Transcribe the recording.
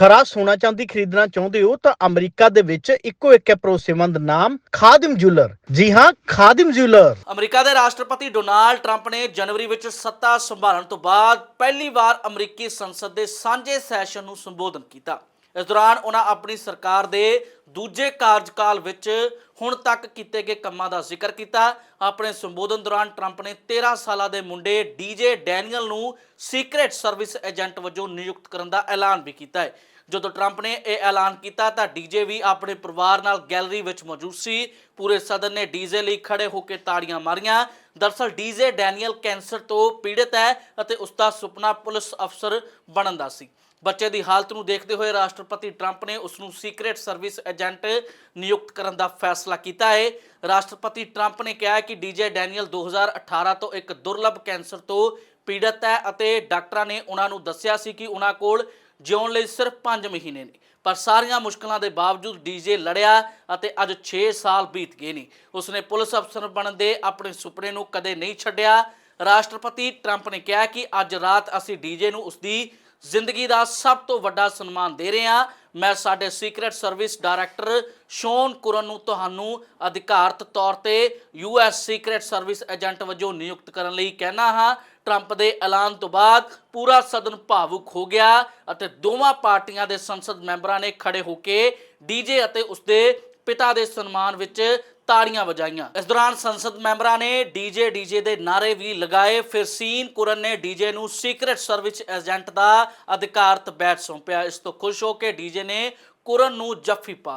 ਖਰਾ ਸੋਨਾ ਚਾਂਦੀ ਖਰੀਦਣਾ ਚਾਹੁੰਦੇ ਹੋ ਤਾਂ ਅਮਰੀਕਾ ਦੇ ਵਿੱਚ ਇੱਕੋ ਇੱਕ ਹੈ ਭਰੋਸੇਮੰਦ ਨਾਮ, ਖਾਦਿਮ ਜੁਲਰ ਜੀ ਹਾਂ, ਖਾਦਿਮ ਜੁਲਰ ਅਮਰੀਕਾ ਦੇ ਰਾਸ਼ਟਰਪਤੀ ਡੋਨਾਲਡ ਟਰੰਪ ਨੇ ਜਨਵਰੀ ਵਿੱਚ ਸੱਤਾ ਸੰਭਾਲਣ ਤੋਂ ਬਾਅਦ ਪਹਿਲੀ ਵਾਰ ਅਮਰੀਕੀ ਸੰਸਦ ਦੇ ਸਾਂਝੇ ਸੈਸ਼ਨ ਨੂੰ ਸੰਬੋਧਨ ਕੀਤਾ। ਇਸ ਦੌਰਾਨ ਉਹਨਾਂ ਆਪਣੀ ਸਰਕਾਰ ਦੇ ਦੂਜੇ ਕਾਰਜਕਾਲ ਵਿੱਚ ਹੁਣ ਤੱਕ ਕੀਤੇ ਗਏ ਕੰਮਾਂ ਦਾ ਜ਼ਿਕਰ ਕੀਤਾ। ਆਪਣੇ ਸੰਬੋਧਨ ਦੌਰਾਨ ਟਰੰਪ ਨੇ 13 ਸਾਲਾਂ ਦੇ ਮੁੰਡੇ ਡੀਜੇ ਡੈਨੀਅਲ ਨੂੰ ਸੀਕ੍ਰੇਟ ਸਰਵਿਸ ਏਜੰਟ ਵਜੋਂ ਨਿਯੁਕਤ ਕਰਨ ਦਾ ਐਲਾਨ ਵੀ ਕੀਤਾ ਹੈ। ਜਦੋਂ ਟਰੰਪ ਨੇ ਇਹ ਐਲਾਨ ਕੀਤਾ ਤਾਂ ਡੀਜੇ ਵੀ ਆਪਣੇ ਪਰਿਵਾਰ ਨਾਲ ਗੈਲਰੀ ਵਿੱਚ ਮੌਜੂਦ ਸੀ। ਪੂਰੇ ਸਦਨ ਨੇ ਡੀਜੇ ਲਈ ਖੜੇ ਹੋ ਕੇ ਤਾੜੀਆਂ ਮਾਰੀਆਂ। ਦਰਸਲ ਡੀਜੇ ਡੈਨੀਅਲ ਕੈਂਸਰ ਤੋਂ ਪੀੜਤ ਹੈ ਅਤੇ ਉਸ ਦਾ ਸੁਪਨਾ ਪੁਲਿਸ ਅਫਸਰ ਬਣਨ ਦਾ ਸੀ। ਬੱਚੇ ਦੀ ਹਾਲਤ ਨੂੰ ਦੇਖਦੇ ਹੋਏ ਰਾਸ਼ਟਰਪਤੀ ਟਰੰਪ ਨੇ ਉਸ ਨੂੰ ਸੀਕ੍ਰੇਟ ਸਰਵਿਸ ਏਜੰਟ ਨਿਯੁਕਤ ਕਰਨ ਦਾ ਫੈਸਲਾ ਕੀਤਾ ਹੈ। ਰਾਸ਼ਟਰਪਤੀ ਟਰੰਪ ਨੇ ਕਿਹਾ ਹੈ ਕਿ ਡੀਜੇ ਡੈਨੀਅਲ 2018 ਤੋਂ ਇੱਕ ਦੁਰਲੱਭ ਕੈਂਸਰ ਤੋਂ ਪੀੜਤ ਹੈ ਅਤੇ ਡਾਕਟਰਾਂ ਨੇ ਉਹਨਾਂ ਨੂੰ ਦੱਸਿਆ ਸੀ ਕਿ ਉਹਨਾਂ ਕੋਲ ਜਿਉਣ ਲਈ ਸਿਰਫ 5 ਮਹੀਨੇ ਨੇ। ਪਰ ਸਾਰੀਆਂ ਮੁਸ਼ਕਲਾਂ ਦੇ ਬਾਵਜੂਦ ਡੀਜੇ ਲੜਿਆ ਅਤੇ ਅੱਜ 6 ਸਾਲ ਬੀਤ ਗਏ ਨੇ। ਉਸਨੇ ਪੁਲਿਸ ਅਫਸਰ ਬਣਨ ਦੇ ਆਪਣੇ ਸੁਪਨੇ ਨੂੰ ਕਦੇ ਨਹੀਂ ਛੱਡਿਆ। ਰਾਸ਼ਟਰਪਤੀ ਟਰੰਪ ਨੇ ਕਿਹਾ ਕਿ ਅੱਜ ਰਾਤ ਅਸੀਂ ਡੀਜੇ ਨੂੰ ਉਸਦੀ ਜ਼ਿੰਦਗੀ ਦਾ ਸਭ ਤੋਂ ਵੱਡਾ ਸਨਮਾਨ ਦੇ ਰਹੇ ਹਾਂ। ਮੈਂ ਸਾਡੇ secret service director Sean Curran ਨੂੰ ਤੁਹਾਨੂੰ ਅਧਿਕਾਰਤ ਤੌਰ ਤੇ ਯੂਐਸ ਸੀਕ੍ਰੇਟ ਸਰਵਿਸ ਏਜੰਟ ਵਜੋਂ ਨਿਯੁਕਤ ਕਰਨ ਲਈ ਕਹਿਣਾ ਹਾਂ। ਟਰੰਪ ਦੇ ਐਲਾਨ ਤੋਂ ਬਾਅਦ ਪੂਰਾ ਸਦਨ ਭਾਵੁਕ ਹੋ ਗਿਆ ਅਤੇ ਦੋਵਾਂ ਪਾਰਟੀਆਂ ਦੇ ਸੰਸਦ ਮੈਂਬਰਾਂ ਨੇ ਖੜੇ ਹੋ ਕੇ ਡੀਜੇ ਅਤੇ ਉਸਦੇ ਪਿਤਾ ਦੇ ਸਨਮਾਨ ਵਿੱਚ ਤਾੜੀਆਂ ਵਜਾਈਆਂ। ਇਸ ਦੌਰਾਨ ਸੰਸਦ ਮੈਂਬਰਾਂ ਨੇ ਡੀਜੇ ਡੀਜੇ ਦੇ ਨਾਰੇ ਵੀ ਲਗਾਏ। ਫਿਰ ਸੀਨ ਕੁਰਨ ਨੇ ਡੀਜੇ ਨੂੰ ਸੀਕ੍ਰੇਟ ਸਰਵਿਸ ਏਜੰਟ ਦਾ ਅਧਿਕਾਰਤ ਬੈਚ ਸੌਂਪਿਆ। ਇਸ ਤੋਂ ਖੁਸ਼ ਹੋ ਕੇ ਡੀਜੇ ਨੇ ਕੁਰਨ ਨੂੰ ਜੱਫੀ ਪਾ